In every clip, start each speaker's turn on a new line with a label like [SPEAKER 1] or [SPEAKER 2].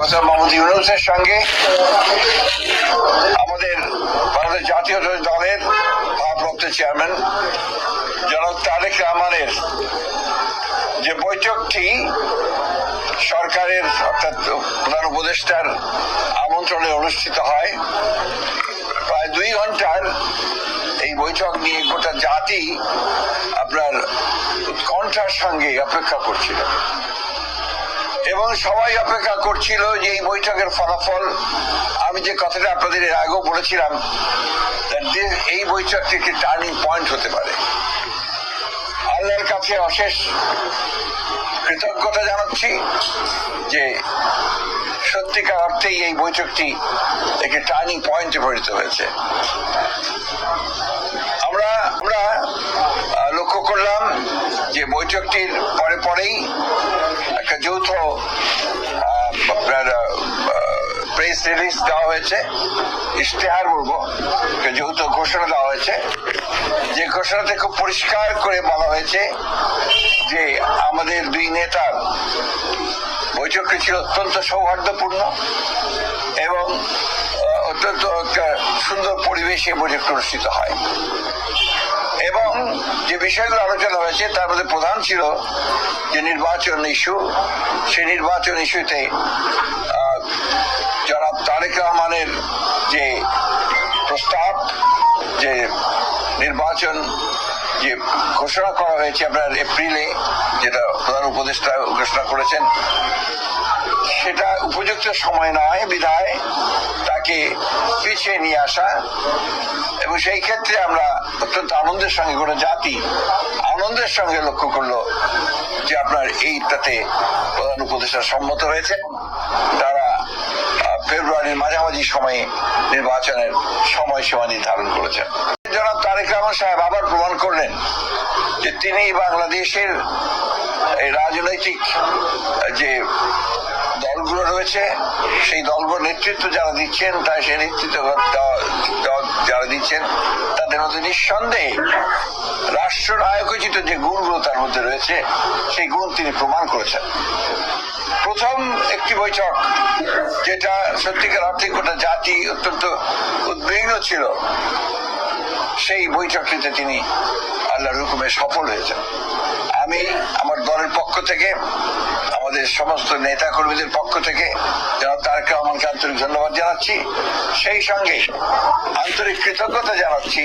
[SPEAKER 1] Professor Mohammad ইউনুসের সঙ্গে আমাদের ভারতের জাতীয় দলের ভারপ্রাপ্ত চেয়ারম্যান জনাব তারেক রহমানের যে বৈঠকটি সরকারের, অর্থাৎ প্রধান উপদেষ্টার আমন্ত্রণে অনুষ্ঠিত হয়, প্রায় দুই ঘণ্টার এই বৈঠক নিয়ে গোটা জাতি আপনার উৎকণ্ঠার সঙ্গে অপেক্ষা করছিল। এবং সবাই অপেক্ষা করছিল যে এই বৈঠকের ফলাফল, আমি যে কথাটা আপনাদের এর আগেও বলেছিলাম এই বৈঠকটি একটি টার্নিং পয়েন্ট হতে পারে। আল্লাহর কাছে অশেষ কৃতজ্ঞতা জানাচ্ছি যে সত্যিকার অর্থেই এই বৈঠকটি একটি টার্নিং পয়েন্টে পরিণত হয়েছে। আমরা আমরা লক্ষ্য করলাম যে বৈঠকটির পরে পরেই একটা যৌথ আহ, আপনার প্রেস রিলিজ দেওয়া হয়েছে, ইশতেহার বলব যৌথ ঘোষণা দেওয়া হয়েছে, যে ঘোষণাতে খুব পরিষ্কার করে বলা হয়েছে যে আমাদের দুই নেতার বৈঠকটি ছিল অত্যন্ত সৌহার্দ্যপূর্ণ এবং অত্যন্ত একটা সুন্দর পরিবেশে বৈঠকটি অনুষ্ঠিত হয়। এবং যে বিষয়গুলো আলোচনা হয়েছে, তার মধ্যে প্রধান ছিল যে নির্বাচন ইস্যু, সেই নির্বাচন ইস্যুতে জনাব তারেক রহমানের যে প্রস্তাব, যে নির্বাচন যে ঘোষণা করা হয়েছে আপনার এপ্রিলে, যেটা প্রধান উপদেষ্টা ঘোষণা করেছেন, সেটা উপযুক্ত সময় নয়, বিধায় তাকে পিছিয়ে নিয়ে আসা। এবং সেই ক্ষেত্রে আমরা অত্যন্ত আনন্দের সঙ্গে গোটা জাতি আনন্দের সঙ্গে লক্ষ্য করল যে আপনার এইটাতে প্রধান উপদেষ্টা সম্মত হয়েছে তারা ফেব্রুয়ারির মাঝামাঝি সময়ে নির্বাচনের সময়সীমা নির্ধারণ করেছেন। জনাব তারেক রহমান সাহেব আবার প্রমাণ করলেন যে তিনি বাংলাদেশের রাজনৈতিক যে দলগুলো রয়েছে, সেই দলগুলোর নেতৃত্ব যারা দিচ্ছেন তাই সেই নেতৃত্ব যারা দিচ্ছেন, তাদের মধ্যে নিঃসন্দেহে রাষ্ট্র রাষ্ট্রনায়কোচিত যে গুণগুলো তার মধ্যে রয়েছে, সেই গুণ তিনি প্রমাণ করেছেন। প্রথম একটি বৈঠক, যেটা সত্যিকার অর্থে গোটা জাতি অত্যন্ত উদ্বিগ্ন ছিল। সেই বৈঠকটিতে তিনি আল্লাহর হুকুমে সফল হয়েছেন। আমি আমার দলের পক্ষ থেকে, আমাদের সমস্ত নেতা কর্মীদের পক্ষ থেকে যারা তারেক রহমানকে আন্তরিক ধন্যবাদ জানাচ্ছি। সেই সঙ্গে আন্তরিক কৃতজ্ঞতা জানাচ্ছি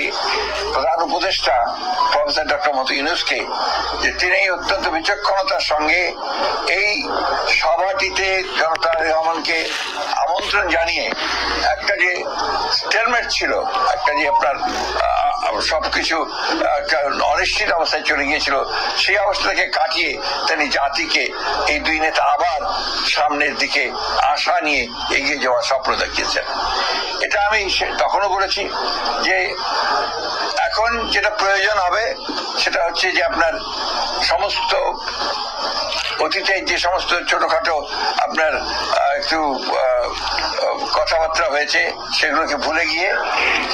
[SPEAKER 1] প্রধান উপদেষ্টা, প্রফেসর ডক্টর মত ইউনুসকে, যে তিনি অত্যন্ত বিচক্ষণতার সঙ্গে এই সভাটিতে জনাব তারেক রহমানকে আমন্ত্রণ জানিয়ে একটা যে স্টেলমেট ছিল, একটা যে আপনার সবকিছু অনিশ্চিত অবস্থায় চলে গিয়েছিল। সেই অবস্থাকে কাটিয়ে তিনি জাতিকে, এই দুই নেতা আবার সামনের দিকে আশা নিয়ে এগিয়ে যাওয়ার স্বপ্ন দেখিয়েছেন। এটা আমি তখনও বলেছি যে এখন যেটা প্রয়োজন হবে, সেটা হচ্ছে যে আপনার সমস্ত অতীতে যে সমস্ত ছোটখাটো আপনার একটু কথাবার্তা হয়েছে, সেগুলোকে ভুলে গিয়ে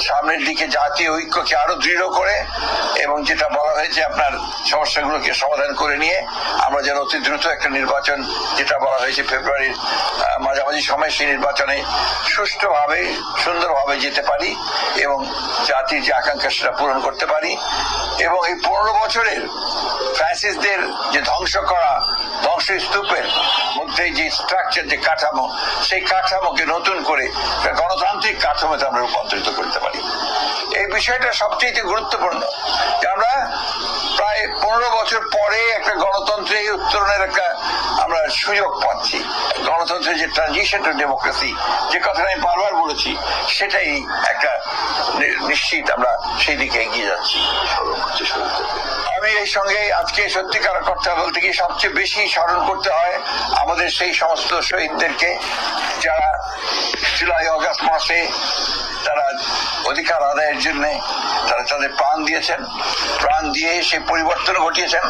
[SPEAKER 1] সামনের দিকে জাতীয় ঐক্যকে আরও দৃঢ় করে এবং যেটা বলা হয়েছে আপনার সমস্যাগুলোকে সমাধান করে নিয়ে আমরা যেন অতি দ্রুত একটা নির্বাচন, যেটা বলা হয়েছে ফেব্রুয়ারির মাঝামাঝি সময় সেই নির্বাচনে সুষ্ঠুভাবে, সুন্দরভাবে যেতে পারি এবং জাতির যে আকাঙ্ক্ষা সেটা পূরণ করতে পারি এবং এই পনেরো বছরের ফ্যাসিস্টদের যে ধ্বংস করা, ধ্বংসস্তূপের মধ্যে যে স্ট্রাকচার যে কাঠামো, সেই কাঠামোকে নতুন করে গণতান্ত্রিক কাঠামোতে আমরা রূপান্তরিত করতে পারি। এই বিষয়টা সবচেয়ে গুরুত্বপূর্ণ। আমরা প্রায় পনেরো বছর পরে একটা গণতন্ত্রে উত্তরণের একটা আমরা সুযোগ পাচ্ছি। গণতন্ত্রের যে ট্রানজিশন টু ডেমোক্রেসি যে কথাটা আমি বারবার বলেছি, সেটাই একটা নিশ্চিত আমরা সেই দিকে এগিয়ে যাচ্ছি। আমি এই সঙ্গে আজকে সত্যিকার কথা বলতে গিয়ে সবচেয়ে বেশি স্মরণ করতে হয় আমাদের সেই সমস্ত শহীদদেরকে যারা জুলাই, অগাস্ট মাসে তারা অধিকার আদায়ের জন্য তারা তাদের প্রাণ দিয়েছেন। প্রাণ দিয়ে সে পরিবর্তন ঘটিয়েছেন।